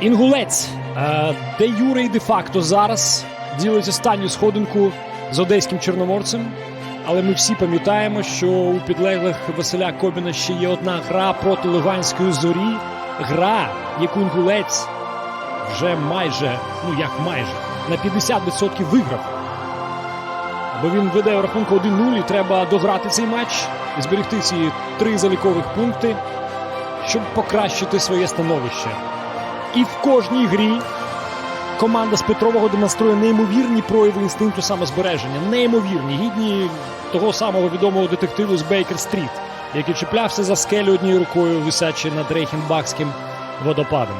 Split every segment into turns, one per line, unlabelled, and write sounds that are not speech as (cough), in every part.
Інгулець, е, де Юре і де-факто зараз ділить останню сходинку з одеським чорноморцем. Але ми всі пам'ятаємо, що у підлеглих Василя Кобіна ще є одна гра проти Луганської зорі. Гра, яку інгулець вже майже, ну як майже, на 50% виграв. Бо він веде у рахунку 1-0 і треба дограти цей матч і зберегти ці три залікових пункти, щоб покращити своє становище. І в кожній грі команда з Петрового демонструє неймовірні прояви інстинкту самозбереження. Неймовірні, гідні того самого відомого детективу з Бейкер Стріт, який чіплявся за скелю однією рукою, висячи над Рейхенбахським водопадом.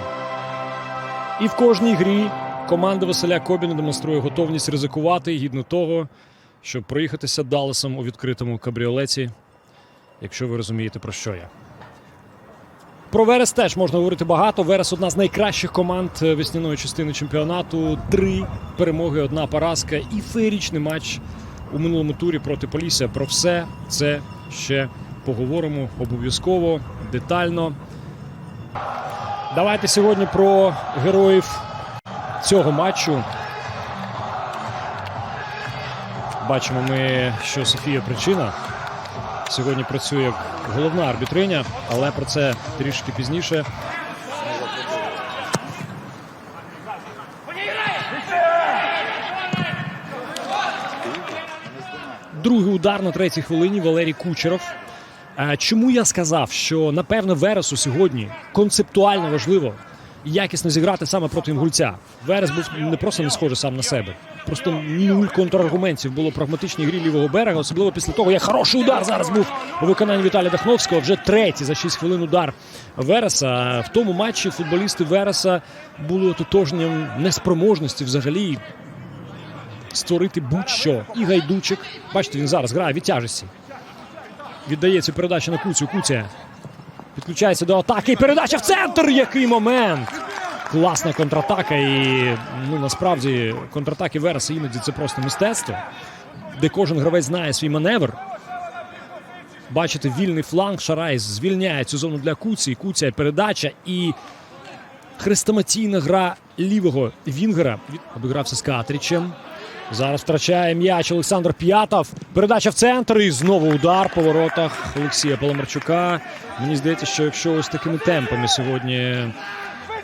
І в кожній грі команда Василя Кобіна демонструє готовність ризикувати гідно того, щоб проїхатися Далласом у відкритому кабріолеті, якщо ви розумієте, про що я. Про Верес теж можна говорити багато. Верес одна з найкращих команд е, весняної частини чемпіонату. Три перемоги, одна поразка і феєрічний матч у минулому турі проти Полісся. Про все це ще поговоримо обов'язково, детально. Давайте сьогодні про героїв цього матчу. Бачимо ми, що Софія Причина сьогодні працює головна арбітриня, але про це трішки пізніше. Другий удар на третій хвилині Валерій Кучеров. Е, Чому я сказав, що напевно Вересу сьогодні концептуально важливо якісно зіграти саме проти інгульця. Верес був не просто не схожий сам на себе. Просто нуль контраргументів було прагматичній грі лівого берега, особливо після того, як хороший удар зараз був у виконанні Віталія Дахновського. Вже третій за 6 хвилин удар Вереса. В тому матчі футболісти Вереса були ототожненням неспроможності взагалі створити будь-що. І гайдучик. Бачите, він зараз грає від тяжесті. Віддає цю передачу на Куцю. Куця підключається до атаки. Передача в центр. Який момент! Класна контратака. І ну насправді контратаки Вереса іноді це просто мистецтво, де кожен гравець знає свій маневр. Бачите, вільний фланг. Шарай звільняє цю зону для Куці. Куця передача і хрестоматійна гра лівого Вінгера. Обігрався з Катрічем. Зараз втрачає м'яч Олександр П'ятов. Передача в центр і знову удар по воротах Олексія Паламарчука. Мені здається, що якщо ось такими темпами сьогодні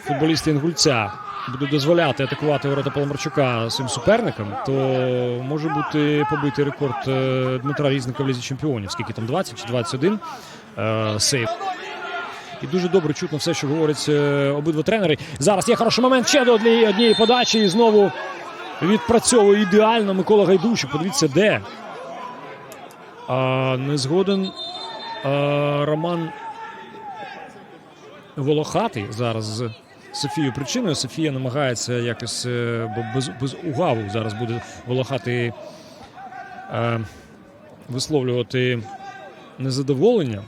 футболісти Інгульця будуть дозволяти атакувати ворота Паламарчука своїм суперникам, то може бути побитий рекорд е, Дмитра Різника в лізі чемпіонів. Скільки там 20 чи 21 е, сейв. І дуже добре чутно все, що говорять е, обидва тренери. Зараз є хороший момент ще до однієї, подачі. І знову відпрацьовує ідеально Микола Гайдущик. Подивіться, де. А, не згоден а, Роман Волохатий зараз з Софією причиною. Софія намагається якось, е, бо без, без угаву зараз буде Волохатий е, висловлювати незадоволення.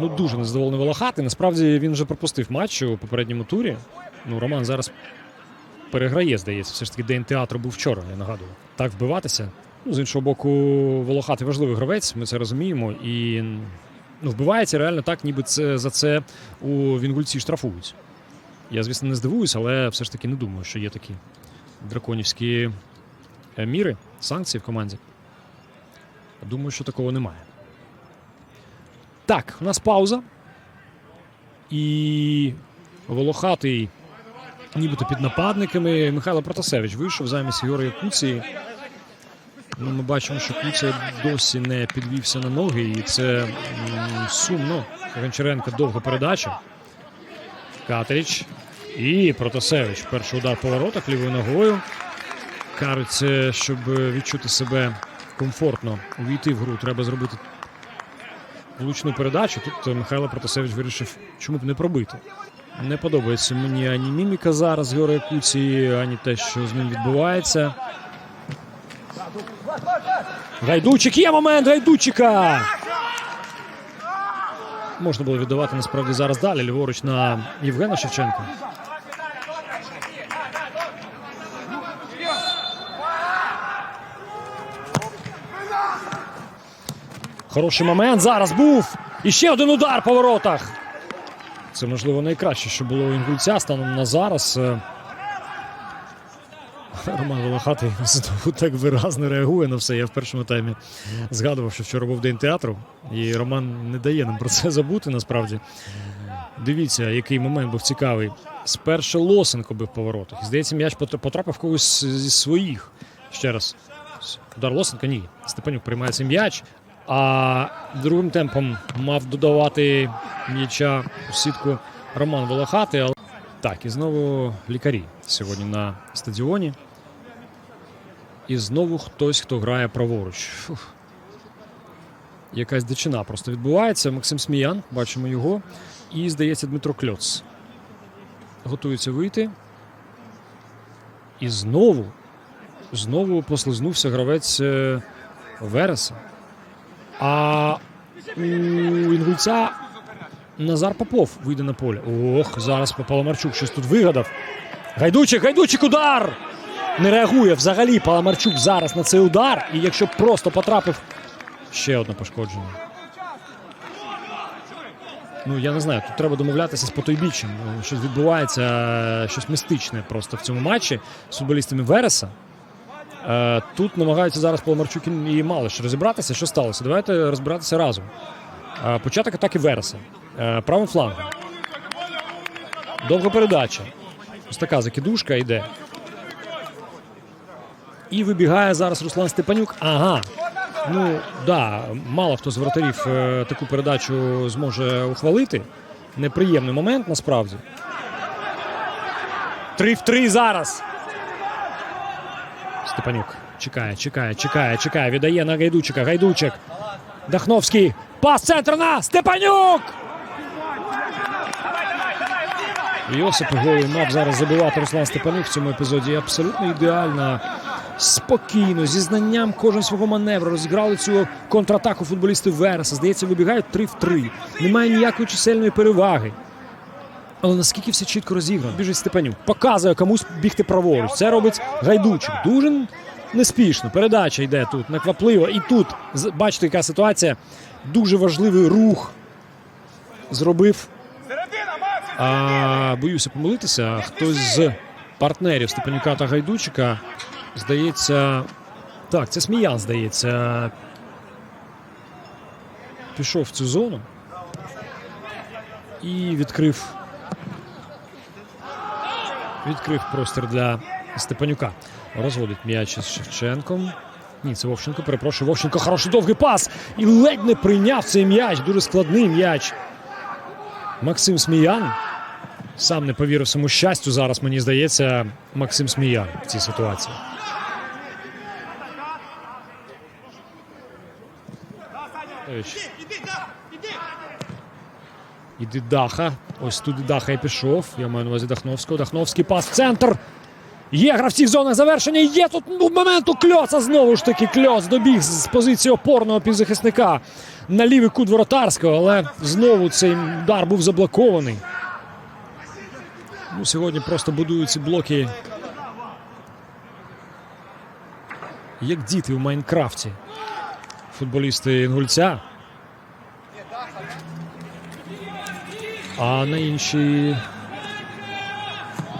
Ну, дуже незадоволений Волохатий. Насправді він вже пропустив матч у попередньому турі. Ну, Роман зараз переграє, здається. Все ж таки день театру був вчора, я нагадую. Так вбиватися. Ну, з іншого боку, Волохатий важливий гравець, ми це розуміємо. І ну, вбивається реально так, ніби це за це у Вінгульці штрафують. Я, звісно, не здивуюсь, але все ж таки не думаю, що є такі драконівські е, міри, санкції в команді. Думаю, що такого немає. Так, у нас пауза. І Волохатий, нібито під нападниками. Михайло Протасевич вийшов замість Георгія Куці. Ну, ми бачимо, що Куця досі не підвівся на ноги, і це сумно. Гончаренко довга передача. Катеріч. І Протасевич. Перший удар по воротах лівою ногою. Кажуть, щоб відчути себе комфортно, увійти в гру, треба зробити влучну передачу. Тут Михайло Протасевич вирішив, чому б не пробити. Не подобається мені ані міміка зараз Георгія Куці, ані те, що з ним відбувається. Гайдучик є момент Гайдучика. Можна було віддавати насправді зараз далі. Ліворуч на Євгена Шевченка. Хороший момент зараз був. І ще один удар по воротах. Це, можливо, найкраще, що було у інгульця станом на зараз. Роман Волохатий (laughs) знову так виразно реагує на все. Я в першому таймі згадував, що вчора був день театру, і Роман не дає нам про це забути насправді. Дивіться, який момент був цікавий. Спершу Лосенко бив по воротах. Здається, м'яч потрапив когось зі своїх. Ще раз. Удар Лосенка ні. Степанюк приймає цей м'яч. А другим темпом мав додавати м'яча у сітку Роман Волохатий. Але... Так, і знову лікарі сьогодні на стадіоні. І знову хтось, хто грає праворуч. Фух. Якась дичина просто відбувається. Максим Сміян, бачимо його. І, здається, Дмитро Кльоц. Готується вийти. І знову, знову послизнувся гравець е, Вереса. А у інгульця Назар Попов вийде на поле. Ох, зараз Паламарчук щось тут вигадав. Гайдучик, гайдучик, удар! Не реагує взагалі Паламарчук зараз на цей удар. І якщо просто потрапив. Ще одне пошкодження. Ну, я не знаю, тут треба домовлятися з потойбіччям. Щось відбувається, щось містичне просто в цьому матчі з футболістами Вереса. Е, Тут намагаються зараз Паламарчук і Малиш розібратися, що сталося. Давайте розбиратися разом. Е, Початок атаки Вереса. Е, Правим флангом. Довга передача. Ось така закидушка йде. І вибігає зараз Руслан Степанюк. Ага. Ну, да, мало хто з вратарів е, таку передачу зможе ухвалити. Неприємний момент насправді. Три в три зараз. Степанюк чекає, чекає, чекає, чекає. Віддає на Гайдучика. Гайдучик. Дахновський. Пас центр на Степанюк! Йосип голий мав зараз забивати Руслан Степанюк в цьому епізоді. Абсолютно ідеально, спокійно, зі знанням кожен свого маневру розіграли цю контратаку футболісти Вереса. Здається, вибігають 3 в 3. Немає ніякої чисельної переваги. Але наскільки все чітко розіграно, біжить Степанюк, показує комусь бігти праворуч. Це робить Гайдучик. Дуже неспішно. Передача йде тут, неквапливо. І тут, бачите, яка ситуація. Дуже важливий рух зробив а, боюся помилитися. Хтось з партнерів Степанюка та Гайдучика, здається. Так, це Сміян, здається. Пішов в цю зону і відкрив. Відкрив простір для Степанюка. Розводить м'яч із Шевченком. Ні, це Вовченко. Перепрошую, Вовченко. Хороший довгий пас. І ледь не прийняв цей м'яч. Дуже складний м'яч. Максим Сміян сам не повірив своєму щастю. Зараз мені здається, Максим Сміян в цій ситуації. Ось. Іди Даха. Ось туди Даха і пішов. Я маю на увазі Дахновського. Дахновський пас. в Центр. Є гравці в зонах завершення. Є тут ну, момент у Кльоца. Знову ж таки Кльоц добіг з позиції опорного півзахисника на лівий кут воротарського, але знову цей удар був заблокований. Ну, сьогодні просто будують ці блоки. Як діти в Майнкрафті. Футболісти Інгульця. А на іншій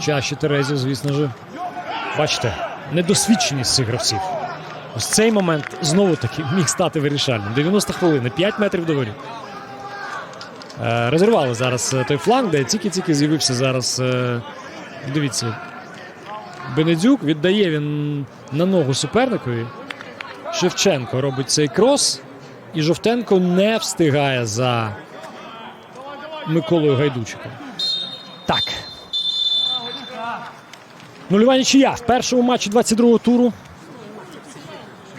чаші Терезів, звісно ж. Бачите, недосвідченість цих гравців. Ось цей момент знову таки міг стати вирішальним. 90 хвилин, 5 метрів до воріт. Е, Розірвали зараз е, той фланг, де тільки-тільки з'явився зараз. е, Дивіться. Бенедюк віддає він на ногу суперникові. Шевченко робить цей крос. І Жовтенко не встигає за Миколою Гайдучиком. Так. Нульова нічия в першому матчі 22-го туру.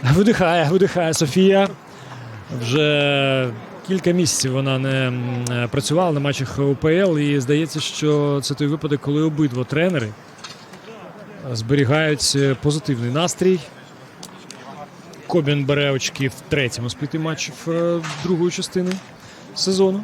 Видихає, видихає Софія. Вже кілька місяців вона не працювала на матчах УПЛ. І здається, що це той випадок, коли обидва тренери зберігають позитивний настрій. Кобін бере очки в третьому спліті матчів е, другої частини сезону.